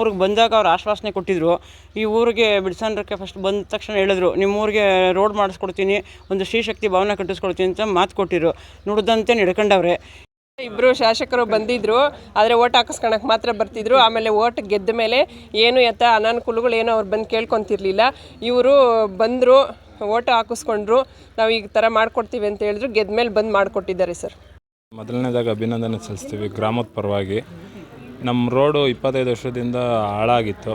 ಊರಿಗೆ ಬಂದಾಗ ಅವ್ರು ಆಶ್ವಾಸನೆ ಕೊಟ್ಟಿದ್ರು. ಈ ಊರಿಗೆ ಬಿಡ್ಸಂಡ್ರಕ್ಕೆ ಫಸ್ಟ್ ಬಂದ ತಕ್ಷಣ ಹೇಳಿದ್ರು ನಿಮ್ಮ ಊರಿಗೆ ರೋಡ್ ಮಾಡಿಸ್ಕೊಡ್ತೀನಿ ಒಂದು ಶ್ರೀಶಕ್ತಿ ಭವನ ಕಟ್ಟಿಸ್ಕೊಡ್ತೀನಿ ಅಂತ ಮಾತು ಕೊಟ್ಟಿದ್ರು ನುಡಿದಂತೆ ನಡ್ಕೊಂಡವ್ರೆ. ಇಬ್ಬರು ಶಾಸಕರು ಬಂದಿದ್ರು ಆದರೆ ಓಟ್ ಹಾಕಿಸ್ಕೊಳಕ್ಕೆ ಮಾತ್ರ ಬರ್ತಿದ್ರು. ಆಮೇಲೆ ಓಟ್ ಗೆದ್ದ ಮೇಲೆ ಏನು ಎತ್ತ ಅನಾನುಕೂಲಗಳು ಏನೋ ಅವ್ರು ಬಂದು ಕೇಳ್ಕೊತಿರ್ಲಿಲ್ಲ. ಇವರು ಬಂದರು ಓಟ್ ಹಾಕಿಸ್ಕೊಂಡ್ರು. ನಾವು ಈ ಥರ ಮಾಡ್ಕೊಡ್ತೀವಿ ಅಂತ ಹೇಳಿದ್ರು. ಗೆದ್ದ ಮೇಲೆ ಬಂದು ಮಾಡಿಕೊಟ್ಟಿದ್ದಾರೆ ಸರ್. ಮೊದಲನೇದಾಗಿ ಅಭಿನಂದನೆ ಸಲ್ಲಿಸ್ತೀವಿ. ಗ್ರಾಮದ ಪರವಾಗಿ ನಮ್ಮ ರೋಡು ಇಪ್ಪತ್ತೈದು ವರ್ಷದಿಂದ ಹಾಳಾಗಿತ್ತು.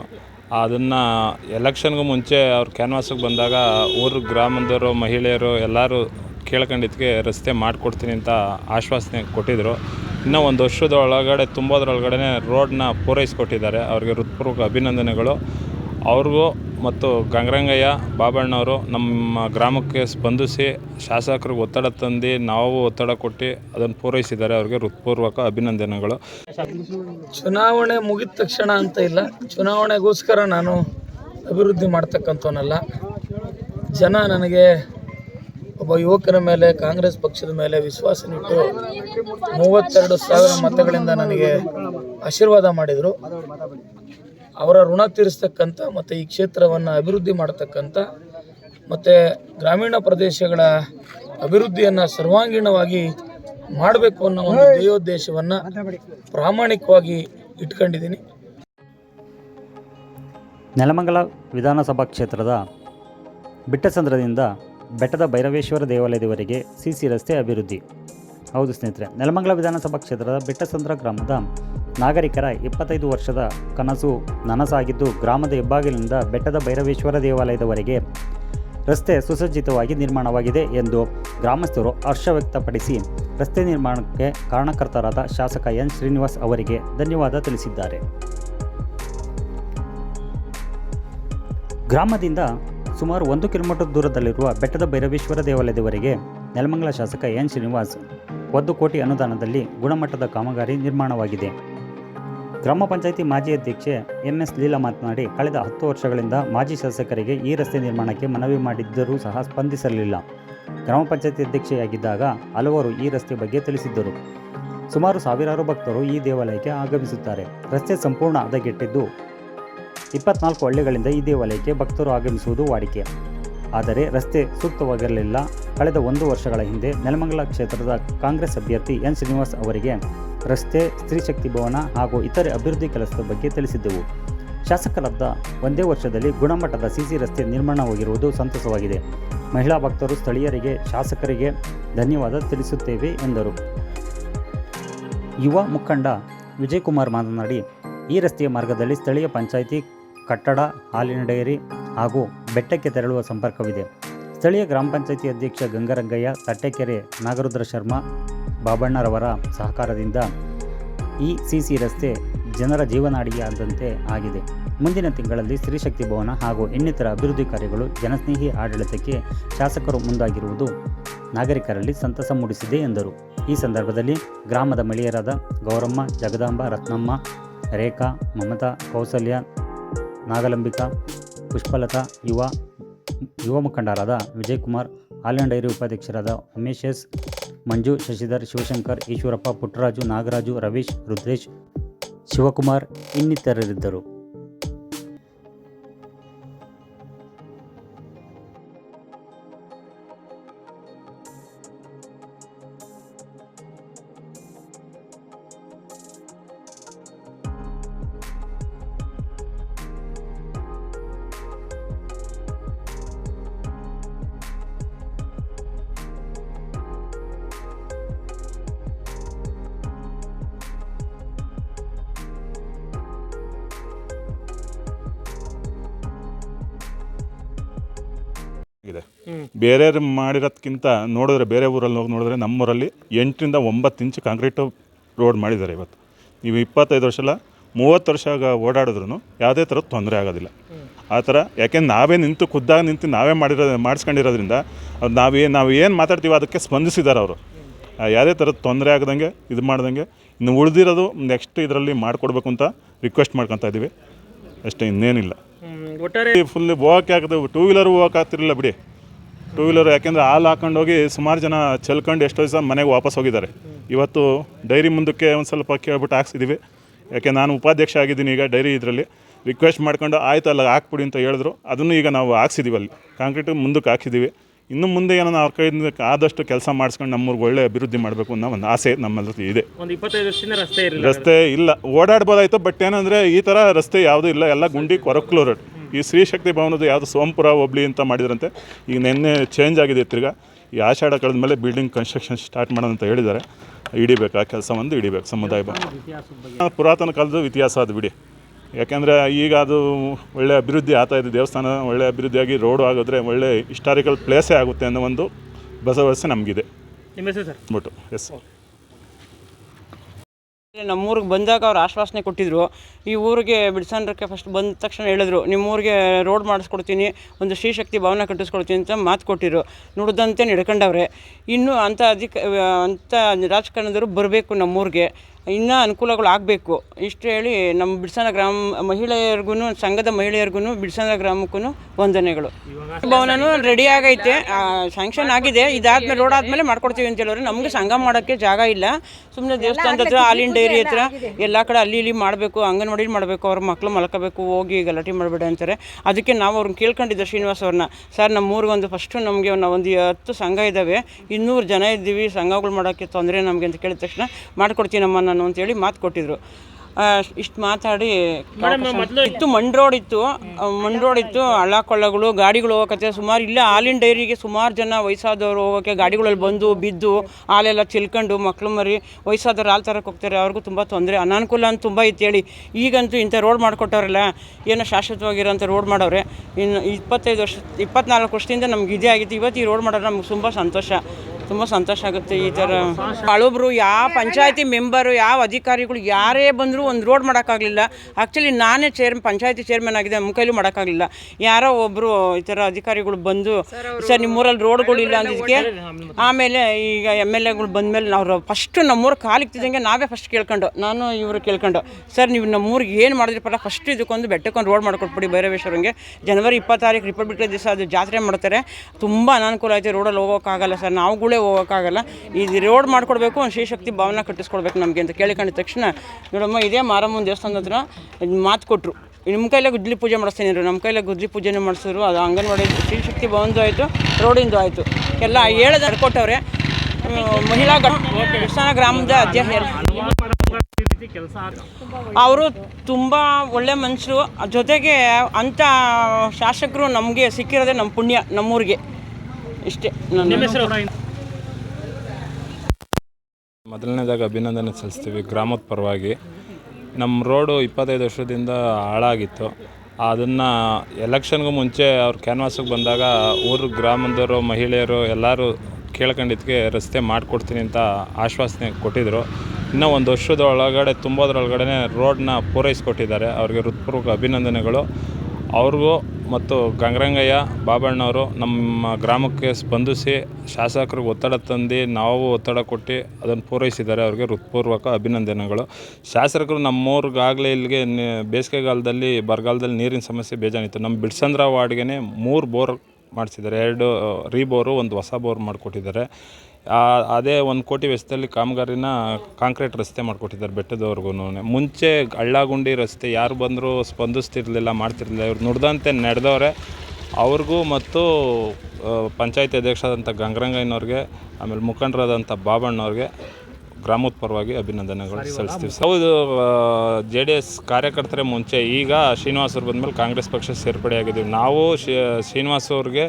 ಅದನ್ನು ಎಲೆಕ್ಷನ್ಗೂ ಮುಂಚೆ ಅವ್ರು ಕ್ಯಾನ್ವಾಸಿಗೆ ಬಂದಾಗ ಊರು ಗ್ರಾಮದವರು, ಮಹಿಳೆಯರು ಎಲ್ಲರೂ ಕೇಳ್ಕೊಂಡಿದ್ದಕ್ಕೆ ರಸ್ತೆ ಮಾಡಿಕೊಡ್ತೀನಿ ಅಂತ ಆಶ್ವಾಸನೆ ಕೊಟ್ಟಿದ್ದರು ಇನ್ನೂ ಒಂದು ವರ್ಷದ ಒಳಗಡೆ ತುಂಬೋದ್ರೊಳಗಡೆ ರೋಡನ್ನ ಪೂರೈಸಿಕೊಟ್ಟಿದ್ದಾರೆ. ಅವ್ರಿಗೆ ಹೃತ್ಪೂರ್ವಕ ಅಭಿನಂದನೆಗಳು. ಅವ್ರಿಗೂ ಮತ್ತು ಗಂಗರಂಗಯ್ಯ, ಬಾಬಣ್ಣವರು ನಮ್ಮ ಗ್ರಾಮಕ್ಕೆ ಸ್ಪಂದಿಸಿ ಶಾಸಕರಿಗೆ ಒತ್ತಡ ತಂದು ನಾವು ಒತ್ತಡ ಕೊಟ್ಟು ಅದನ್ನು ಪೂರೈಸಿದ್ದಾರೆ. ಅವ್ರಿಗೆ ಹೃತ್ಪೂರ್ವಕ ಅಭಿನಂದನೆಗಳು. ಚುನಾವಣೆ ಮುಗಿದ ತಕ್ಷಣ ಅಂತ ಇಲ್ಲ. ಚುನಾವಣೆಗೋಸ್ಕರ ನಾನು ಅಭಿವೃದ್ಧಿ ಮಾಡ್ತಕ್ಕಂಥವನಲ್ಲ. ಜನ ನನಗೆ ಒಬ್ಬ ಯುವಕರ ಮೇಲೆ, ಕಾಂಗ್ರೆಸ್ ಪಕ್ಷದ ಮೇಲೆ ವಿಶ್ವಾಸನಿಟ್ಟು ಮೂವತ್ತೆರಡು ಸಾವಿರ ಮತಗಳಿಂದ ನನಗೆ ಆಶೀರ್ವಾದ ಮಾಡಿದರು. ಅವರ ಋಣ ತೀರಿಸ್ತಕ್ಕಂಥ ಮತ್ತು ಈ ಕ್ಷೇತ್ರವನ್ನು ಅಭಿವೃದ್ಧಿ ಮಾಡತಕ್ಕಂಥ ಮತ್ತು ಗ್ರಾಮೀಣ ಪ್ರದೇಶಗಳ ಅಭಿವೃದ್ಧಿಯನ್ನು ಸರ್ವಾಂಗೀಣವಾಗಿ ಮಾಡಬೇಕು ಅನ್ನೋ ಒಂದು ಧ್ಯೇಯೋದ್ದೇಶವನ್ನು ಪ್ರಾಮಾಣಿಕವಾಗಿ ಇಟ್ಕೊಂಡಿದ್ದೀನಿ. ನೆಲಮಂಗಲ ವಿಧಾನಸಭಾ ಕ್ಷೇತ್ರದ ಬಿಟ್ಟಸಂದ್ರದಿಂದ ಬೆಟ್ಟದ ಭೈರವೇಶ್ವರ ದೇವಾಲಯದವರೆಗೆ ಸಿ ಸಿ ರಸ್ತೆ ಅಭಿವೃದ್ಧಿ. ಹೌದು ಸ್ನೇಹಿತರೆ ನೆಲಮಂಗಲ ವಿಧಾನಸಭಾ ಕ್ಷೇತ್ರದ ಬೆಟ್ಟಸಂದ್ರ ಗ್ರಾಮದ ನಾಗರಿಕರ ಇಪ್ಪತ್ತೈದು ವರ್ಷದ ಕನಸು ನನಸಾಗಿದ್ದು ಗ್ರಾಮದ ಹೆಬ್ಬಾಗಿಲಿನಿಂದ ಬೆಟ್ಟದ ಭೈರವೇಶ್ವರ ದೇವಾಲಯದವರೆಗೆ ರಸ್ತೆ ಸುಸಜ್ಜಿತವಾಗಿ ನಿರ್ಮಾಣವಾಗಿದೆ ಎಂದು ಗ್ರಾಮಸ್ಥರು ಹರ್ಷ ವ್ಯಕ್ತಪಡಿಸಿ ರಸ್ತೆ ನಿರ್ಮಾಣಕ್ಕೆ ಕಾರಣಕರ್ತರಾದ ಶಾಸಕ ಎನ್ ಶ್ರೀನಿವಾಸ್ ಅವರಿಗೆ ಧನ್ಯವಾದ ತಿಳಿಸಿದ್ದಾರೆ. ಗ್ರಾಮದಿಂದ ಸುಮಾರು ಒಂದು ಕಿಲೋಮೀಟರ್ ದೂರದಲ್ಲಿರುವ ಬೆಟ್ಟದ ಭೈರವೇಶ್ವರ ದೇವಾಲಯದವರೆಗೆ ನೆಲಮಂಗಲ ಶಾಸಕ ಎನ್ ಶ್ರೀನಿವಾಸ್ ಒಂದು ಕೋಟಿ ಅನುದಾನದಲ್ಲಿ ಗುಣಮಟ್ಟದ ಕಾಮಗಾರಿ ನಿರ್ಮಾಣವಾಗಿದೆ. ಗ್ರಾಮ ಪಂಚಾಯಿತಿ ಮಾಜಿ ಅಧ್ಯಕ್ಷೆ ಎಂ ಎಸ್ ಲೀಲಾ ಮಾತನಾಡಿ, ಕಳೆದ ಹತ್ತು ವರ್ಷಗಳಿಂದ ಮಾಜಿ ಶಾಸಕರಿಗೆ ಈ ರಸ್ತೆ ನಿರ್ಮಾಣಕ್ಕೆ ಮನವಿ ಮಾಡಿದ್ದರೂ ಸಹ ಸ್ಪಂದಿಸಲಿಲ್ಲ. ಗ್ರಾಮ ಪಂಚಾಯಿತಿ ಅಧ್ಯಕ್ಷೆಯಾಗಿದ್ದಾಗ ಹಲವರು ಈ ರಸ್ತೆ ಬಗ್ಗೆ ತಿಳಿಸಿದ್ದರು. ಸುಮಾರು ಸಾವಿರಾರು ಭಕ್ತರು ಈ ದೇವಾಲಯಕ್ಕೆ ಆಗಮಿಸುತ್ತಾರೆ. ರಸ್ತೆ ಸಂಪೂರ್ಣ ಹದಗೆಟ್ಟಿದ್ದು ಇಪ್ಪತ್ನಾಲ್ಕು ಹಳ್ಳಿಗಳಿಂದ ಈ ದೇವಾಲಯಕ್ಕೆ ಭಕ್ತರು ಆಗಮಿಸುವುದು ವಾಡಿಕೆ. ಆದರೆ ರಸ್ತೆ ಸೂಕ್ತವಾಗಿರಲಿಲ್ಲ ಕಳೆದ ಒಂದು ವರ್ಷಗಳ ಹಿಂದೆ ನೆಲಮಂಗಲ ಕ್ಷೇತ್ರದ ಕಾಂಗ್ರೆಸ್ ಅಭ್ಯರ್ಥಿ ಎನ್ ಶ್ರೀನಿವಾಸ್ ಅವರಿಗೆ ರಸ್ತೆ ಸ್ತ್ರೀಶಕ್ತಿ ಭವನ ಹಾಗೂ ಇತರೆ ಅಭಿವೃದ್ಧಿ ಕೆಲಸದ ಬಗ್ಗೆ ತಿಳಿಸಿದ್ದೆವು. ಶಾಸಕರಾದ ಒಂದೇ ವರ್ಷದಲ್ಲಿ ಗುಣಮಟ್ಟದ ಸಿಸಿ ರಸ್ತೆ ನಿರ್ಮಾಣವಾಗಿರುವುದು ಸಂತಸವಾಗಿದೆ. ಮಹಿಳಾ ಭಕ್ತರು ಸ್ಥಳೀಯರಿಗೆ, ಶಾಸಕರಿಗೆ ಧನ್ಯವಾದ ತಿಳಿಸುತ್ತೇವೆ ಎಂದರು. ಯುವ ಮುಖಂಡ ವಿಜಯಕುಮಾರ್ ಮಾತನಾಡಿ, ಈ ರಸ್ತೆಯ ಮಾರ್ಗದಲ್ಲಿ ಸ್ಥಳೀಯ ಪಂಚಾಯಿತಿ ಕಟ್ಟಡ, ಹಾಲಿನ ಡೈರಿ ಹಾಗೂ ಬೆಟ್ಟಕ್ಕೆ ತೆರಳುವ ಸಂಪರ್ಕವಿದೆ. ಸ್ಥಳೀಯ ಗ್ರಾಮ ಪಂಚಾಯಿತಿ ಅಧ್ಯಕ್ಷ ಗಂಗರಂಗಯ್ಯ, ತಟ್ಟೆಕೆರೆ ನಾಗರುದ್ರ ಶರ್ಮಾ, ಬಾಬಣ್ಣರವರ ಸಹಕಾರದಿಂದ ಈ ಸಿಸಿ ರಸ್ತೆ ಜನರ ಜೀವನಾಡಿಯಾದಂತೆ ಆಗಿದೆ. ಮುಂದಿನ ತಿಂಗಳಲ್ಲಿ ಸ್ತ್ರೀಶಕ್ತಿ ಭವನ ಹಾಗೂ ಇನ್ನಿತರ ಅಭಿವೃದ್ಧಿ ಕಾರ್ಯಗಳು ಜನಸ್ನೇಹಿ ಆಡಳಿತಕ್ಕೆ ಶಾಸಕರು ಮುಂದಾಗಿರುವುದು ನಾಗರಿಕರಲ್ಲಿ ಸಂತಸ ಮೂಡಿಸಿದೆ ಎಂದರು. ಈ ಸಂದರ್ಭದಲ್ಲಿ ಗ್ರಾಮದ ಮಹಿಳೆಯರಾದ ಗೌರಮ್ಮ, ಜಗದಾಂಬ, ರತ್ನಮ್ಮ, ರೇಖಾ, ಮಮತಾ, ಕೌಸಲ್ಯ ನಾಗಲಂಬಿಕಾ, ಪುಷ್ಪಲತಾ, ಯುವ ಯುವ ಮುಖಂಡರಾದ ವಿಜಯಕುಮಾರ್ ಹಾಲಿನ ಡೈರಿ ಉಪಾಧ್ಯಕ್ಷರಾದ ಉಮೇಶ್ ಎಸ್, ಮಂಜು, ಶಶಿಧರ್, ಶಿವಶಂಕರ್, ಈಶ್ವರಪ್ಪ, ಪುಟ್ಟರಾಜು, ನಾಗರಾಜು, ರವೀಶ್, ರುದ್ರೇಶ್, ಶಿವಕುಮಾರ್ ಇನ್ನಿತರರಿದ್ದರು. ಇದೆ. ಬೇರೆಯವ್ರು ಮಾಡಿರೋದ್ಕಿಂತ ನೋಡಿದ್ರೆ ಬೇರೆ ಊರಲ್ಲಿ ಹೋಗಿ ನೋಡಿದ್ರೆ ನಮ್ಮೂರಲ್ಲಿ ಎಂಟರಿಂದ ಒಂಬತ್ತು ಇಂಚು ಕಾಂಕ್ರೀಟು ರೋಡ್ ಮಾಡಿದ್ದಾರೆ ಇವತ್ತು. ನೀವು ಇಪ್ಪತ್ತೈದು ವರ್ಷ ಅಲ್ಲ ಮೂವತ್ತು ವರ್ಷ ಓಡಾಡಿದ್ರು ಯಾವುದೇ ಥರದ ತೊಂದರೆ ಆಗೋದಿಲ್ಲ. ಆ ಥರ ಯಾಕೆಂದ್ರೆ ನಾವೇ ನಿಂತು ಖುದ್ದಾಗ ನಿಂತು ನಾವೇ ಮಾಡಿರೋ ಮಾಡಿಸ್ಕೊಂಡಿರೋದ್ರಿಂದ ನಾವು ನಾವೇ ನಾವು ಏನು ಮಾತಾಡ್ತೀವಿ ಅದಕ್ಕೆ ಸ್ಪಂದಿಸಿದ್ದಾರೆ ಅವರು. ಯಾವುದೇ ಥರದ ತೊಂದರೆ ಆಗದಂಗೆ ಇದು ಮಾಡ್ದಂಗೆ ಇನ್ನು ಉಳಿದಿರೋದು ನೆಕ್ಸ್ಟ್ ಇದರಲ್ಲಿ ಮಾಡಿಕೊಡ್ಬೇಕು ಅಂತ ರಿಕ್ವೆಸ್ಟ್ ಮಾಡ್ಕೊತಾ ಇದ್ದೀವಿ ಅಷ್ಟೇ ಇನ್ನೇನಿಲ್ಲ. ಒಟ್ಟಾರೆ ಫುಲ್ ಹೋಗಕ್ಕೆ ಆಗದೆ ಟೂ ವೀಲರ್ ಹೋಗಕ್ಕೆ ಆಗ್ತಿರಲಿಲ್ಲ ಬಿಡಿ. ಟೂ ವೀಲರ್ ಯಾಕೆಂದರೆ ಹಾಲು ಹಾಕೊಂಡು ಹೋಗಿ ಸುಮಾರು ಜನ ಚೆಲ್ಕೊಂಡು ಎಷ್ಟೋ ದಿವಸ ಮನೆಗೆ ವಾಪಸ್ ಹೋಗಿದ್ದಾರೆ. ಇವತ್ತು ಡೈರಿ ಮುಂದಕ್ಕೆ ಒಂದು ಸ್ವಲ್ಪ ಕೇಳ್ಬಿಟ್ಟು ಹಾಕ್ಸಿದ್ದೀವಿ ಯಾಕೆ ನಾನು ಉಪಾಧ್ಯಕ್ಷ ಆಗಿದ್ದೀನಿ ಈಗ ಡೈರಿ ಇದರಲ್ಲಿ. ರಿಕ್ವೆಸ್ಟ್ ಮಾಡ್ಕೊಂಡು ಆಯ್ತು ಅಲ್ಲ, ಹಾಕ್ಬಿಡಿ ಅಂತ ಹೇಳಿದ್ರು. ಅದನ್ನು ಈಗ ನಾವು ಹಾಕ್ಸಿದ್ದೀವಿ ಅಲ್ಲಿ. ಕಾಂಕ್ರೀಟ್ ಮುಂದಕ್ಕೆ ಹಾಕಿದ್ದೀವಿ ಇನ್ನು ಮುಂದೆ ಏನೋ ನಾವು ಕೈಯಿಂದ ಆದಷ್ಟು ಕೆಲಸ ಮಾಡಿಸ್ಕೊಂಡು ನಮ್ಮೂರಿಗೆ ಒಳ್ಳೆ ಅಭಿವೃದ್ಧಿ ಮಾಡಬೇಕು ಅನ್ನೋ ಒಂದು ಆಸೆ ನಮ್ಮಲ್ಲಿ ಇದೆ. ಒಂದು ಇಪ್ಪತ್ತೈದು ವರ್ಷದಿಂದ ರಸ್ತೆ ಇರಲಿಲ್ಲ ರಸ್ತೆ ಇಲ್ಲ. ಓಡಾಡ್ಬೋದಾಯ್ತು ಬಟ್ ಏನಂದರೆ ಈ ಥರ ರಸ್ತೆ ಯಾವುದೂ ಇಲ್ಲ. ಎಲ್ಲ ಗುಂಡಿ ಕೊರಕ್ಲು ರೋಡ್ ಈ ಸ್ತ್ರೀಶಕ್ತಿ ಭವನದ ಯಾವುದು ಸೋಮಪುರ ಹೋಬ್ಳಿ ಅಂತ ಮಾಡಿದ್ರಂತೆ. ಈಗ ನಿನ್ನೆ ಚೇಂಜ್ ಆಗಿದೆ ತಿರ್ಗ. ಈ ಆಷಾಢ ಕಳೆದ ಮೇಲೆ ಬಿಲ್ಡಿಂಗ್ ಕನ್ಸ್ಟ್ರಕ್ಷನ್ ಸ್ಟಾರ್ಟ್ ಮಾಡೋಣ ಅಂತ ಹೇಳಿದ್ದಾರೆ. ಹಿಡಿಬೇಕು ಆ ಕೆಲಸ ಒಂದು ಹಿಡಿಬೇಕು ಸಮುದಾಯ ಭವನ. ಪುರಾತನ ಕಾಲದ ಇತಿಹಾಸ ಅದು ಬಿಡಿ. ಯಾಕೆಂದರೆ ಈಗ ಅದು ಒಳ್ಳೆ ಅಭಿವೃದ್ಧಿ ಆಗ್ತಾ ಇದೆ ದೇವಸ್ಥಾನ ಒಳ್ಳೆ ಅಭಿವೃದ್ಧಿಯಾಗಿ ರೋಡು ಆಗೋದ್ರೆ ಒಳ್ಳೆ ಹಿಸ್ಟಾರಿಕಲ್ ಪ್ಲೇಸೇ ಆಗುತ್ತೆ ಅನ್ನೋ ಒಂದು ಬಸವಸೆ ನಮಗಿದೆ. ನಿಮ್ಮ ಹೆಸರು ಸರ್? ಅಂದ್ಬಿಟ್ಟು ಎಸ್ ನಮ್ಮೂರಿಗೆ ಬಂದಾಗ ಅವ್ರು ಆಶ್ವಾಸನೆ ಕೊಟ್ಟಿದ್ರು. ಈ ಊರಿಗೆ ಬಿಡ್ಸನ್ರಕ್ಕೆ ಫಸ್ಟ್ ಬಂದ ತಕ್ಷಣ ಹೇಳಿದ್ರು ನಿಮ್ಮ ಊರಿಗೆ ರೋಡ್ ಮಾಡಿಸ್ಕೊಡ್ತೀನಿ ಒಂದು ಶ್ರೀಶಕ್ತಿ ಭವನ ಕಟ್ಟಿಸ್ಕೊಡ್ತೀನಿ ಅಂತ ಮಾತು ಕೊಟ್ಟಿದ್ರು. ನುಡಿದಂತೆ ನಡ್ಕೊಂಡವ್ರೆ. ಇನ್ನೂ ಅಂಥ ಅಧಿಕ ಅಂಥ ರಾಜಕಾರಣದವರು ಬರಬೇಕು ನಮ್ಮೂರಿಗೆ. ಇನ್ನೂ ಅನುಕೂಲಗಳು ಆಗಬೇಕು. ಇಷ್ಟು ಹೇಳಿ ನಮ್ಮ ಬಿಡ್ಸನ ಗ್ರಾಮ ಮಹಿಳೆಯರಿಗೂ ಸಂಘದ ಮಹಿಳೆಯರಿಗೂ ಬಿಡ್ಸನ ಗ್ರಾಮಕ್ಕೂ ವಂದನೆಗಳು. ಭವನನೂ ರೆಡಿ ಆಗೈತೆ. ಸ್ಯಾಂಕ್ಷನ್ ಆಗಿದೆ. ಇದಾದ್ಮೇಲೆ ರೋಡ್ ಆದಮೇಲೆ ಮಾಡ್ಕೊಡ್ತೀವಿ ಅಂತ ಹೇಳೋರು. ನಮಗೆ ಸಂಘ ಮಾಡೋಕ್ಕೆ ಜಾಗ ಇಲ್ಲ. ಸುಮ್ಮನೆ ದೇವಸ್ಥಾನದ ಹತ್ರ ಹಾಲಿನ ಡೈರಿ ಹತ್ರ ಎಲ್ಲ ಕಡೆ ಅಲ್ಲಿ ಇಲ್ಲಿ ಮಾಡಬೇಕು ಅಂಗನವಾಡಿ ಮಾಡಬೇಕು ಅವ್ರ ಮಕ್ಕಳು ಮಲ್ಕೋಬೇಕು ಹೋಗಿ ಗಲಾಟೆ ಮಾಡಬೇಡ ಅಂತಾರೆ. ಅದಕ್ಕೆ ನಾವು ಅವ್ರನ್ನ ಕೇಳ್ಕೊಂಡಿದ್ದೆ ಶ್ರೀನಿವಾಸ್ ಅವ್ರನ್ನ ಸರ್ ನಮ್ಮ ಊರಿಗೊಂದು ಒಂದು ಫಸ್ಟು ನಮಗೆ ಒಂದು ಹತ್ತು ಸಂಘ ಇದ್ದಾವೆ ಇನ್ನೂರು ಜನ ಇದ್ದೀವಿ. ಸಂಘಗಳು ಮಾಡೋಕ್ಕೆ ತೊಂದರೆ ನಮಗೆ ಅಂತ ಕೇಳಿದ ತಕ್ಷಣ ಮಾಡ್ಕೊಡ್ತೀನಮ್ಮ ನಾನು ಅಂತೇಳಿ ಮಾತು ಕೊಟ್ಟಿದ್ರು. ಇಷ್ಟು ಮಾತಾಡಿ ಇತ್ತು ಮಣ್ ರೋಡ್ ಇತ್ತು. ಮಣ್ ರೋಡ್ ಇತ್ತು. ಹಳ್ಳ ಕೊಳ್ಳಗಳು ಗಾಡಿಗಳು ಹೋಗಕತ್ತೆ. ಸುಮಾರು ಇಲ್ಲೇ ಹಾಲಿನ ಡೈರಿಗೆ ಸುಮಾರು ಜನ ವಯಸ್ಸಾದವರು ಹೋಗೋಕ್ಕೆ ಗಾಡಿಗಳಲ್ಲಿ ಬಂದು ಬಿದ್ದು ಹಾಲೆಲ್ಲ ಚಿಲ್ಕೊಂಡು ಮಕ್ಳು ಮರಿ ವಯಸ್ಸಾದವ್ರು ಹಾಲು ತರಕ್ಕೆ ಹೋಗ್ತಾರೆ. ಅವ್ರಿಗೂ ತುಂಬ ತೊಂದರೆ. ಅನಾನುಕೂಲ ಅಂತ ತುಂಬ ಇತ್ತು ಹೇಳಿ. ಈಗಂತೂ ಇಂಥ ರೋಡ್ ಮಾಡಿಕೊಟ್ಟವ್ರಲ್ಲ ಏನೋ ಶಾಶ್ವತವಾಗಿರೋಂಥ ರೋಡ್ ಮಾಡವ್ರೆ. ಇನ್ನು ಇಪ್ಪತ್ತೈದು ವರ್ಷ ಇಪ್ಪತ್ನಾಲ್ಕು ವರ್ಷದಿಂದ ನಮ್ಗೆ ಇದೇ ಆಗಿತ್ತು. ಇವತ್ತು ಈ ರೋಡ್ ಮಾಡೋರು ನಮ್ಗೆ ತುಂಬ ಸಂತೋಷ. ತುಂಬ ಸಂತೋಷ ಆಗುತ್ತೆ ಈ ಥರ ಕಳೊಬ್ರು ಯಾವ ಪಂಚಾಯತಿ ಮೆಂಬರು ಯಾವ ಅಧಿಕಾರಿಗಳು ಯಾರೇ ಬಂದರೂ ಒಂದು ರೋಡ್ ಮಾಡೋಕ್ಕಾಗಲಿಲ್ಲ. ಆ್ಯಕ್ಚುಲಿ ನಾನೇ ಚೇರ್ ಪಂಚಾಯತಿ ಚೇರ್ಮನ್ ಆಗಿದೆ ನಮ್ಮ ಕೈಲೂ ಮಾಡೋಕ್ಕಾಗಲಿಲ್ಲ. ಯಾರೋ ಒಬ್ಬರು ಈ ಥರ ಅಧಿಕಾರಿಗಳು ಬಂದು ಸರ್ ನಿಮ್ಮೂರಲ್ಲಿ ರೋಡ್ಗಳಿಲ್ಲ ಅಂದಿದ್ದಕ್ಕೆ ಆಮೇಲೆ ಈಗ ಎಂ ಎಲ್ ಎಗಳು ಬಂದಮೇಲೆ ನಾವು ಫಸ್ಟು ನಮ್ಮೂರು ಕಾಲಿಕ್ತಿದ್ದಂಗೆ ನಾವೇ ಫಸ್ಟ್ ಕೇಳ್ಕೊಂಡು ನಾನು ಇವರು ಕೇಳ್ಕೊಂಡು ಸರ್ ನೀವು ನಮ್ಮೂರಿಗೆ ಏನು ಮಾಡಿದ್ರಪ್ಪಲ್ಲ ಫಸ್ಟ್ ಇದಕ್ಕೊಂದು ಬೆಟ್ಟಕ್ಕೊಂದು ರೋಡ್ ಮಾಡ್ಕೊಟ್ಬಿಡಿ ಭೈರವೇಶ್ವರಂಗೆ ಜನವರಿ ಇಪ್ಪತ್ತಾರೀಕು ರಿಪಬ್ಲಿಕ್ ಡೇ ದಿವಸ ಅದು ಜಾತ್ರೆ ಮಾಡ್ತಾರೆ. ತುಂಬ ಅನಾನುಕೂಲ ಐತೆ ರೋಡಲ್ಲಿ ಹೋಗೋಕ್ಕಾಗಲ್ಲ ಸರ್. ನಾವುಗಳೇ ಹೋಗೋಕ್ಕಾಗಲ್ಲ. ಇದು ರೋಡ್ ಮಾಡಿಕೊಡ್ಬೇಕು ಒಂದು ಶ್ರೀಶಕ್ತಿ ಭವನ ಕಟ್ಟಿಸ್ಕೊಡ್ಬೇಕು ನಮಗೆ ಅಂತ ಕೇಳಿಕೊಂಡ ತಕ್ಷಣ ನೋಡಮ್ಮ ಇದೇ ಮಾರಮ್ಮನ ದೇವಸ್ಥಾನದ ಹತ್ರ ಮಾತು ಕೊಟ್ಟರು ನಿಮ್ಮ ಕೈಲೇ ಗುದ್ಲಿ ಪೂಜೆ ಮಾಡಿಸ್ತೀನಿ ನಮ್ಮ ಕೈಲೇ ಗುದ್ಲಿ ಪೂಜೆನೂ ಮಾಡಿಸಿದ್ರು. ಅದು ಅಂಗನವಾಡಿ ಶ್ರೀಶಕ್ತಿ ಭವನದು ಆಯಿತು ರೋಡಿಂದು ಆಯಿತು. ಎಲ್ಲ ಹೇಳೋದು ನಡ್ಕೊಟ್ಟವ್ರೆ ಆ, ಮಹಿಳಾ ಕೃಷ್ಣ ಗ್ರಾಮದ ಅಧ್ಯಕ್ಷ ಅವರು ತುಂಬ ಒಳ್ಳೆ ಮನುಷ್ಯರು ಜೊತೆಗೆ ಅಂಥ ಶಾಸಕರು ನಮಗೆ ಸಿಕ್ಕಿರೋದೇ ನಮ್ಮ ಪುಣ್ಯ ನಮ್ಮೂರಿಗೆ. ಇಷ್ಟೇ. ನನ್ನ ಮೊದಲನೇದಾಗಿ ಅಭಿನಂದನೆ ಸಲ್ಲಿಸ್ತೀವಿ. ಗ್ರಾಮದ ಪರವಾಗಿ ನಮ್ಮ ರೋಡು ಇಪ್ಪತ್ತೈದು ವರ್ಷದಿಂದ ಹಾಳಾಗಿತ್ತು. ಅದನ್ನು ಎಲೆಕ್ಷನ್ಗೂ ಮುಂಚೆ ಅವ್ರು ಕ್ಯಾನ್ವಾಸಿಗೆ ಬಂದಾಗ ಊರ ಗ್ರಾಮದವರು, ಮಹಿಳೆಯರು ಎಲ್ಲರೂ ಕೇಳ್ಕೊಂಡಿದ್ದಕ್ಕೆ ರಸ್ತೆ ಮಾಡಿಕೊಡ್ತೀನಿ ಅಂತ ಆಶ್ವಾಸನೆ ಕೊಟ್ಟಿದ್ದರು ಇನ್ನೂ ಒಂದು ವರ್ಷದ ಒಳಗಡೆ ತುಂಬೋದ್ರೊಳಗಡೆ ರೋಡನ್ನ ಪೂರೈಸಿಕೊಟ್ಟಿದ್ದಾರೆ. ಅವ್ರಿಗೆ ಹೃತ್ಪೂರ್ವಕ ಅಭಿನಂದನೆಗಳು. ಅವ್ರಿಗೂ ಮತ್ತು ಗಂಗರಂಗಯ್ಯ, ಬಾಬಣ್ಣವರು ನಮ್ಮ ಗ್ರಾಮಕ್ಕೆ ಸ್ಪಂದಿಸಿ ಶಾಸಕರಿಗೆ ಒತ್ತಡ ತಂದು ನಾವು ಒತ್ತಡ ಕೊಟ್ಟು ಅದನ್ನು ಪೂರೈಸಿದ್ದಾರೆ. ಅವ್ರಿಗೆ ಹೃತ್ಪೂರ್ವಕ ಅಭಿನಂದನೆಗಳು. ಶಾಸಕರು ನಮ್ಮೂರಿಗಾಗಲೇ ಇಲ್ಲಿಗೆ ಬೇಸಿಗೆಗಾಲದಲ್ಲಿ, ಬರಗಾಲದಲ್ಲಿ ನೀರಿನ ಸಮಸ್ಯೆ ಬೇಜಾನಿತ್ತು ನಮ್ಮ ಬಿಡ್ಸಂದ್ರ ವಾರ್ಡ್ಗೆ ಮೂರು ಬೋರ್ ಮಾಡಿಸಿದ್ದಾರೆ. ಎರಡು ರೀ ಬೋರು ಒಂದು ಹೊಸ ಬೋರ್ ಮಾಡಿಕೊಟ್ಟಿದ್ದಾರೆ. ಅದೇ ಒಂದು ಕೋಟಿ ವೆಚ್ಚದಲ್ಲಿ ಕಾಮಗಾರಿನ ಕಾಂಕ್ರೀಟ್ ರಸ್ತೆ ಮಾಡಿಕೊಟ್ಟಿದ್ದಾರೆ ಬೆಟ್ಟದವ್ರಿಗೂ. ಮುಂಚೆ ಹಳ್ಳಗುಂಡಿ ರಸ್ತೆ ಯಾರು ಬಂದರೂ ಸ್ಪಂದಿಸ್ತಿರ್ಲಿಲ್ಲ, ಮಾಡ್ತಿರ್ಲಿಲ್ಲ. ಇವ್ರು ನುಡ್ದಂತೆ ನಡೆದವ್ರೆ. ಅವ್ರಿಗೂ ಮತ್ತು ಪಂಚಾಯತಿ ಅಧ್ಯಕ್ಷರಾದಂಥ ಗಂಗರಂಗಯ್ಯನವ್ರಿಗೆ, ಆಮೇಲೆ ಮುಖಂಡರಾದಂಥ ಬಾಬಣ್ಣವ್ರಿಗೆ ಗ್ರಾಮದ ಪರವಾಗಿ ಅಭಿನಂದನೆಗಳು ಸಲ್ಲಿಸ್ತೀವಿ ಹೌದು ಜೆ ಡಿ ಎಸ್ ಕಾರ್ಯಕರ್ತರೇ ಮುಂಚೆ ಈಗ ಶ್ರೀನಿವಾಸ್ ಅವ್ರು ಬಂದಮೇಲೆ ಕಾಂಗ್ರೆಸ್ ಪಕ್ಷ ಸೇರ್ಪಡೆಯಾಗಿದ್ದೀವಿ. ನಾವು ಶ್ರೀ ಶ್ರೀನಿವಾಸ್ ಅವ್ರಿಗೆ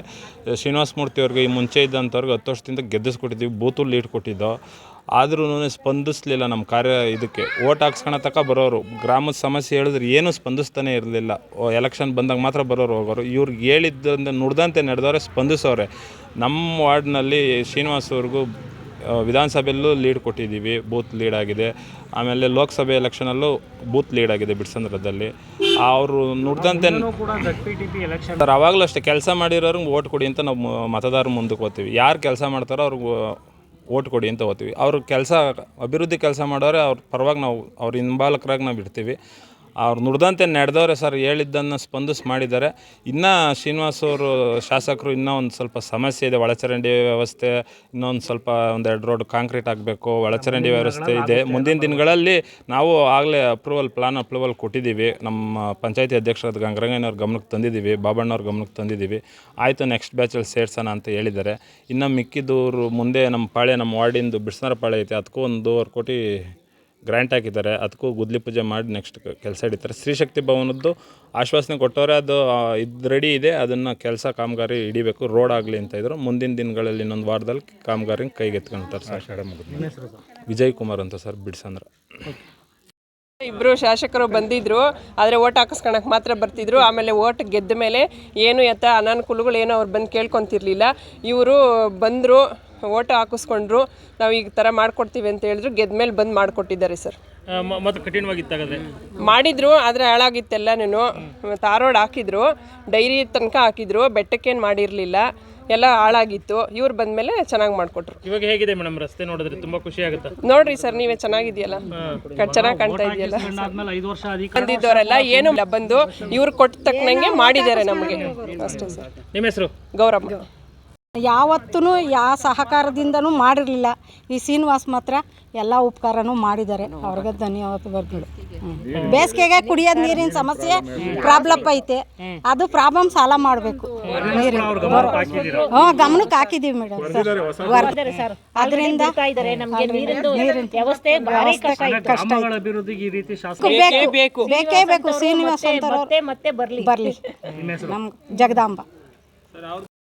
ಶ್ರೀನಿವಾಸ ಮೂರ್ತಿ ಅವ್ರಿಗೆ ಈ ಮುಂಚೆ ಇದ್ದಂಥವ್ರಿಗೆ ಹತ್ತು ವರ್ಷದಿಂದ ಗೆದ್ದಿಸ್ಕೊಟ್ಟಿದ್ದೀವಿ ಬೂತು ಲೀಡ್ ಕೊಟ್ಟಿದ್ದೋ. ಆದ್ರೂ ಸ್ಪಂದಿಸಲಿಲ್ಲ ನಮ್ಮ ಕಾರ್ಯ ಇದಕ್ಕೆ. ಓಟ್ ಹಾಕ್ಸ್ಕೊಳ ತಕ್ಕ ಬರೋರು. ಗ್ರಾಮದ ಸಮಸ್ಯೆ ಹೇಳಿದ್ರೆ ಏನೂ ಸ್ಪಂದಿಸ್ತಾನೆ ಇರಲಿಲ್ಲ. ಎಲೆಕ್ಷನ್ ಬಂದಾಗ ಮಾತ್ರ ಬರೋರು ಹೋಗೋರು. ಇವ್ರಿಗೆ ಹೇಳಿದ್ದರಿಂದ ನುಡ್ದಂತೆ ನಡೆದವ್ರೆ ಸ್ಪಂದಿಸೋರೆ ನಮ್ಮ ವಾರ್ಡ್ನಲ್ಲಿ ಶ್ರೀನಿವಾಸ್ ಅವ್ರಿಗೂ ವಿಧಾನಸಭೆಯಲ್ಲೂ ಲೀಡ್ ಕೊಟ್ಟಿದ್ದೀವಿ ಬೂತ್ ಲೀಡ್ ಆಗಿದೆ. ಆಮೇಲೆ ಲೋಕಸಭೆ ಎಲೆಕ್ಷನಲ್ಲೂ ಬೂತ್ ಲೀಡ್ ಆಗಿದೆ ಬಿಡ್ಸಂದ್ರದಲ್ಲಿ. ಅವರು ನುಡ್ದಂತೆ ಸರ್ ಅವಾಗಲೂ ಅಷ್ಟೇ ಕೆಲಸ ಮಾಡಿರೋರ್ಗೆ ಓಟ್ ಕೊಡಿ ಅಂತ ನಾವು ಮತದಾರರು ಮತದಾರರ ಮುಂದಕ್ಕೆ ಹೋಗ್ತೀವಿ. ಯಾರು ಕೆಲಸ ಮಾಡ್ತಾರೋ ಅವ್ರಿಗೆ ಓಟ್ ಕೊಡಿ ಅಂತ ಹೋಗ್ತೀವಿ. ಅವ್ರ ಕೆಲಸ ಅಭಿವೃದ್ಧಿ ಕೆಲಸ ಮಾಡೋರೆ ಅವ್ರ ಪರವಾಗಿ ನಾವು ಅವ್ರ ಹಿಂಬಾಲಕರಾಗಿ ನಾವು ಇಡ್ತೀವಿ. ಅವ್ರು ನುಡ್ದಂತೆ ನಡೆದವ್ರೆ ಸರ್ ಹೇಳಿದ್ದನ್ನು ಸ್ಪಂದಿಸಿ ಮಾಡಿದ್ದಾರೆ. ಇನ್ನೂ ಶ್ರೀನಿವಾಸ್ ಅವರು ಶಾಸಕರು ಇನ್ನೂ ಒಂದು ಸ್ವಲ್ಪ ಸಮಸ್ಯೆ ಇದೆ. ಒಳಚರಂಡಿ ವ್ಯವಸ್ಥೆ ಇನ್ನೊಂದು ಸ್ವಲ್ಪ ಒಂದೆರಡು ರೋಡ್ ಕಾಂಕ್ರೀಟ್ ಆಗಬೇಕು ಒಳಚರಂಡಿ ವ್ಯವಸ್ಥೆ ಇದೆ. ಮುಂದಿನ ದಿನಗಳಲ್ಲಿ ನಾವು ಆಗಲೇ ಅಪ್ರೂವಲ್ ಪ್ಲಾನ್ ಅಪ್ರೂವಲ್ ಕೊಟ್ಟಿದ್ದೀವಿ. ನಮ್ಮ ಪಂಚಾಯತಿ ಅಧ್ಯಕ್ಷರಾದ ಗಂಗರಂಗನವ್ರ ಗಮನಕ್ಕೆ ತಂದಿದ್ದೀವಿ ಬಾಬಣ್ಣವ್ರ ಗಮನಕ್ಕೆ ತಂದಿದ್ದೀವಿ. ಆಯಿತು ನೆಕ್ಸ್ಟ್ ಬ್ಯಾಚಲ್ಲಿ ಸೇರ್ಸೋಣ ಅಂತ ಹೇಳಿದ್ದಾರೆ. ಇನ್ನು ಮಿಕ್ಕಿದವರು ಮುಂದೆ ನಮ್ಮ ಪಾಳೆ ನಮ್ಮ ವಾರ್ಡಿಂದು ಬಿಡ್ಸನರ ಪಾಳೆ ಐತೆ ಅದಕ್ಕೂ ಒಂದೂವರೆ ಕೋಟಿ ಗ್ರ್ಯಾಂಟ್ ಹಾಕಿದ್ದಾರೆ. ಅದಕ್ಕೂ ಗುದ್ಲಿ ಪೂಜೆ ಮಾಡಿ ನೆಕ್ಸ್ಟ್ ಕೆಲಸ ಹಿಡಿತಾರೆ. ಸ್ತ್ರೀಶಕ್ತಿ ಭವನದ್ದು ಆಶ್ವಾಸನೆ ಕೊಟ್ಟವ್ರೆ ಅದು ಇದು ರೆಡಿ ಇದೆ. ಅದನ್ನು ಕೆಲಸ ಕಾಮಗಾರಿ ಹಿಡಿಬೇಕು. ರೋಡ್ ಆಗಲಿ ಅಂತ ಇದ್ರು. ಮುಂದಿನ ದಿನಗಳಲ್ಲಿ ಇನ್ನೊಂದು ವಾರದಲ್ಲಿ ಕಾಮಗಾರಿ ಕೈಗೆತ್ಕೊಂತಾರೆ ಸರ್. ವಿಜಯ್ ಕುಮಾರ್ ಅಂತ ಸರ್ ಬಿಡ್ಸಂದ್ರ. ಇಬ್ಬರು ಶಾಸಕರು ಬಂದಿದ್ರು ಆದರೆ ಓಟ್ ಹಾಕಿಸ್ಕೊಳಕ್ಕೆ ಮಾತ್ರ ಬರ್ತಿದ್ರು. ಆಮೇಲೆ ಓಟ್ ಗೆದ್ದ ಮೇಲೆ ಏನು ಎತ್ತ ಅನಾನುಕೂಲಗಳು ಏನು ಅವ್ರು ಬಂದು ಕೇಳ್ಕೊತಿರ್ಲಿಲ್ಲ. ಇವರು ಬಂದರು ಓಟ್ ಹಾಕಿಸ್ಕೊಂಡ್ರು ನಾವು ಈ ಥರ ಮಾಡ್ಕೊಡ್ತೀವಿ ಅಂತ ಹೇಳಿದ್ರು ಗೆದ್ದ ಮೇಲೆ ಬಂದು ಮಾಡಿಕೊಟ್ಟಿದ್ದಾರೆ ಸರ್. ಮತ್ತು ಕಠಿಣವಾಗಿತ್ತಾಗದೆ? ಮಾಡಿದ್ರು ಆದರೆ ಹಾಳಾಗಿತ್ತೆಲ್ಲನೂ ತಾರೋಡ್ ಹಾಕಿದ್ರು ಡೈರಿ ತನಕ ಹಾಕಿದ್ರು ಬೆಟ್ಟಕ್ಕೇನು ಮಾಡಿರಲಿಲ್ಲ. ಎಲ್ಲ ಹಾಳಾಗಿತ್ತು. ಇವ್ರು ಬಂದಮೇಲೆ ಚೆನ್ನಾಗಿ ಮಾಡಿಕೊಟ್ರು. ಇವಾಗ ಹೇಗಿದೆ ಮೇಡಮ್ ರಸ್ತೆ ನೋಡಿದ್ರೆ ತುಂಬಾ ಖುಷಿ ಆಗುತ್ತೆ? ನೋಡ್ರಿ ಸರ್ ನೀವೇ ಚೆನ್ನಾಗಿದೆಯಲ್ಲ ಚೆನ್ನಾಗಿ ಕಾಣ್ತಾ ಇದೆಯಲ್ಲ? ಬಂದಿದ್ದವರೆಲ್ಲ ಏನು ಇಲ್ಲ ಬಂದು ಇವ್ರು ಕೊಟ್ಟ ತಕ್ಕನಂಗೆ ಮಾಡಿದ್ದಾರೆ ನಮಗೆ. ಅಷ್ಟೇ ಸರ್. ನಿಮ್ಮ ಹೆಸರು? ಗೌರಮ್ಮ. ಯಾವತ್ತೂ ಯಾವ ಸಹಕಾರದಿಂದನೂ ಮಾಡಿರಲಿಲ್ಲ. ಈ ಶ್ರೀನಿವಾಸ್ ಮಾತ್ರ ಎಲ್ಲ ಉಪಕಾರನೂ ಮಾಡಿದ್ದಾರೆ. ಅವ್ರಿಗೆ ಧನ್ಯವಾದಗಳು. ಬೇಸಿಗೆಗೆ ಕುಡಿಯೋದು ನೀರಿನ ಸಮಸ್ಯೆ ಪ್ರಾಬ್ಲಮ್ ಐತೆ. ಅದು ಪ್ರಾಬ್ಲಮ್ ಸಾಲ ಮಾಡಬೇಕು. ನೀರಿನ ಹ್ಞೂ ಗಮನಕ್ಕೆ ಹಾಕಿದ್ದೀವಿ ಮೇಡಮ್ ಸರ್ ಅದರಿಂದ ವ್ಯವಸ್ಥೆ ಕಷ್ಟ ಗ್ರಾಮಗಳ ಅಭಿವೃದ್ಧಿಗೆ ಈ ರೀತಿ ಶಾಸಕ ಬೇಕು ಬೇಕೇ ಬೇಕು. ಶ್ರೀನಿವಾಸ್ ಬರಲಿ. ಬರ್ಲಿ. ಬರ್ಲಿ ನಮ್ ಜಗದಾಂಬ.